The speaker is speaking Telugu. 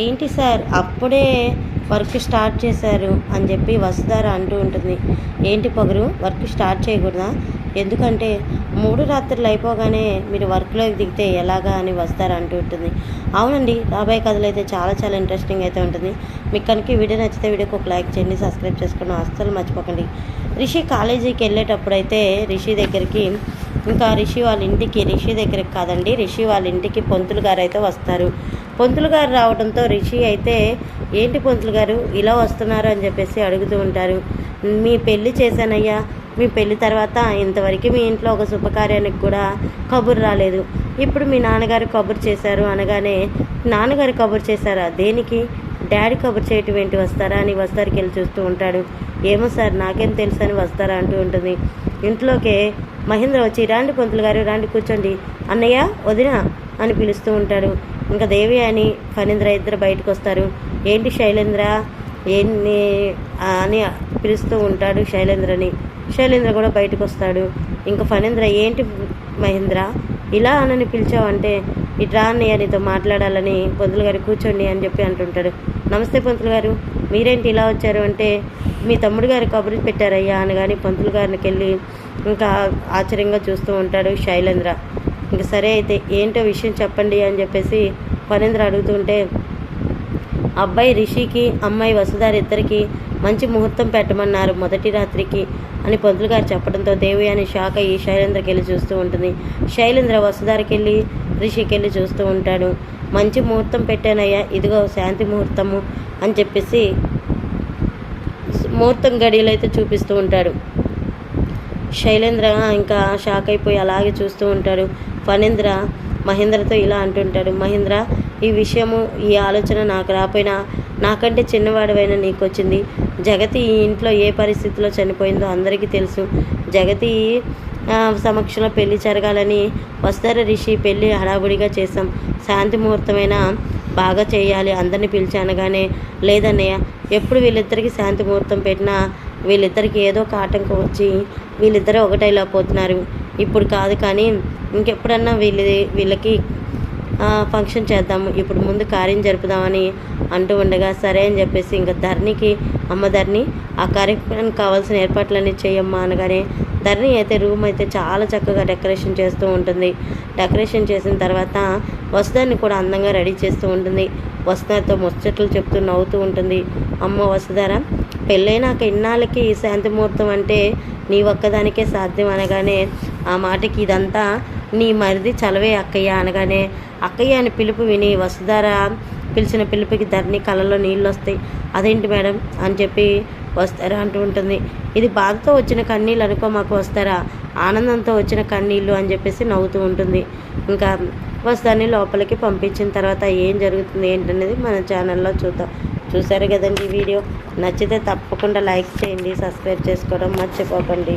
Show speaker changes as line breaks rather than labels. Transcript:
ఏంటి సార్? అప్పుడే వర్క్ స్టార్ట్ చేశారు అని చెప్పి వసుధార అంటూ ఉంటుంది. ఏంటి పొగరు? వర్క్ స్టార్ట్ చేయకూడదా? ఎందుకంటే మూడు రాత్రులు అయిపోగానే మీరు వర్క్లోకి దిగితే ఎలాగా అని వస్తారు అంటూ ఉంటుంది. అవునండి రాబోయే కథలు అయితే చాలా చాలా ఇంట్రెస్టింగ్ అయితే ఉంటుంది. మీకు కనుక వీడియో నచ్చితే వీడియోకి ఒక లైక్ చేయండి సబ్స్క్రైబ్ చేసుకోవడం అస్సలు మర్చిపోకండి. రిషి కాలేజీకి వెళ్ళేటప్పుడు అయితే రిషి దగ్గరికి ఇంకా రిషి వాళ్ళ ఇంటికి రిషి దగ్గరికి కాదండి రిషి వాళ్ళ ఇంటికి పొంతులు గారు అయితే వస్తారు. పొంతులు గారు రావడంతో రిషి అయితే ఏంటి పొంతులు గారు ఇలా వస్తున్నారు? అని చెప్పేసి అడుగుతూ ఉంటారు. మీ పెళ్ళి చేశానయ్యా. మీ పెళ్ళి తర్వాత ఇంతవరకు మీ ఇంట్లో ఒక శుభకార్యానికి కూడా కబురు రాలేదు. ఇప్పుడు మీ నాన్నగారు కబురు చేశారు అనగానే నాన్నగారు కబురు చేశారా? దేనికి? డాడీ కబురు చేయటం ఏంటి? వస్తారా? అని వస్తారికి వెళ్ళి చూస్తూ ఉంటాడు. ఏమో సార్ నాకేం తెలుసు అని వస్తారా? అంటూ ఉంటుంది. ఇంట్లోకే మహేంద్ర వచ్చి రాండి పంతులు గారు రాండి కూర్చోండి. అన్నయ్య వదిన అని పిలుస్తూ ఉంటాడు. ఇంకా దేవి అని ఫణీంద్ర ఇద్దరు బయటకు వస్తారు. ఏంటి శైలేంద్ర? ఏంటి అని పిలుస్తూ ఉంటాడు శైలేంద్రని. శైలేంద్ర కూడా బయటకు వస్తాడు. ఇంకా ఫణీంద్ర ఏంటి మహేంద్ర? ఇలా అనని పిలిచావంటే ఇట్రా అన్నయ్య నీతో మాట్లాడాలని పొంతులు గారు కూర్చోండి అని చెప్పి అంటుంటాడు. నమస్తే పంతులు గారు మీరేంటి ఇలా వచ్చారు అంటే మీ తమ్ముడు గారు కబురు పెట్టారయ్యా అనగాని పంతులు గారికి వెళ్ళి ఇంకా ఆశ్చర్యంగా చూస్తూ ఉంటాడు శైలేంద్ర. ఇంకా సరే అయితే ఏంటో విషయం చెప్పండి అని చెప్పేసి ఫణేంద్ర అడుగుతుంటే అబ్బాయి రిషికి అమ్మాయి వసుధారి ఇద్దరికి మంచి ముహూర్తం పెట్టమన్నారు మొదటి రాత్రికి అని పంతులు గారు చెప్పడంతో దేవి అని షాక్ అయ్యి శైలేంద్రకి వెళ్ళి చూస్తూ ఉంటుంది. శైలేంద్ర వసుధారికి వెళ్ళి రిషికి వెళ్ళి చూస్తూ ఉంటాడు. మంచి ముహూర్తం పెట్టానయ్యా ఇదిగో శాంతి ముహూర్తము అని చెప్పేసి ముహూర్తం గడియలు అయితే చూపిస్తూ ఉంటాడు. శైలేంద్ర ఇంకా షాక్ అయిపోయి అలాగే చూస్తూ ఉంటాడు. ఫణీంద్ర మహేంద్రతో ఇలా అంటుంటాడు మహేంద్ర ఈ విషయము ఈ ఆలోచన నాకు రాపోయినా నాకంటే చిన్నవాడివైనా నీకు వచ్చింది జగతి ఈ ఇంట్లో ఏ పరిస్థితిలో చనిపోయిందో అందరికీ తెలుసు. జగతి సమక్షంలో పెళ్ళి జరగాలని వస్తార రిషి పెళ్ళి హడావుడిగా చేసాం శాంతి ముహూర్తమైనా బాగా చేయాలి అందరిని పిలిచి అనగానే లేదన్నయ్య ఎప్పుడు వీళ్ళిద్దరికీ శాంతి ముహూర్తం పెట్టినా వీళ్ళిద్దరికి ఏదో ఒక ఆటంకం వచ్చి వీళ్ళిద్దరూ ఒకటైలేకపోతున్నారు ఇప్పుడు కాదు కానీ ఇంకెప్పుడన్నా వీళ్ళ వీళ్ళకి ఫంక్షన్ చేద్దాము ఇప్పుడు ముందు కార్యం జరుపుదామని అంటూ ఉండగా సరే అని చెప్పేసి ఇంకా ధరణికి అమ్మ ధరణి ఆ కార్యక్రమానికి కావాల్సిన ఏర్పాట్లన్నీ చేయమ్మా అనగానే ధరణి అయితే రూమ్ అయితే చాలా చక్కగా డెకరేషన్ చేస్తూ ఉంటుంది. డెకరేషన్ చేసిన తర్వాత వసుధాన్ని కూడా అందంగా రెడీ చేస్తూ ఉంటుంది. వసుధాతో ముచ్చట్లు చెప్తూ నవ్వుతూ ఉంటుంది. అమ్మ వసుధార పెళ్ళైనాక ఇన్నాళ్ళకి శాంతి ముహూర్తం అంటే నీ ఒక్కదానికే సాధ్యం అనగానే ఆ మాటకి ఇదంతా నీ మరిది చలవే అక్కయ్య అనగానే అక్కయ్య అని పిలుపు విని వసుధార పిలిచిన పిలుపుకి ధరణి కళ్ళలో నీళ్ళు వస్తాయి అదేంటి మేడం? అని చెప్పి వస్తారా అంటూ ఉంటుంది. ఇది బాధతో వచ్చిన కన్నీళ్ళు అనుకో మాకు వస్తారా ఆనందంతో వచ్చిన కన్నీళ్ళు అని చెప్పేసి నవ్వుతూ ఉంటుంది. ఇంకా వస్తాన్ని లోపలికి పంపించిన తర్వాత ఏం జరుగుతుంది ఏంటనేది మన ఛానల్లో చూద్దాం. చూసారు కదండి ఈ వీడియో? నచ్చితే తప్పకుండా లైక్ చేయండి సబ్స్క్రైబ్ చేసుకోవడం మర్చిపోకండి.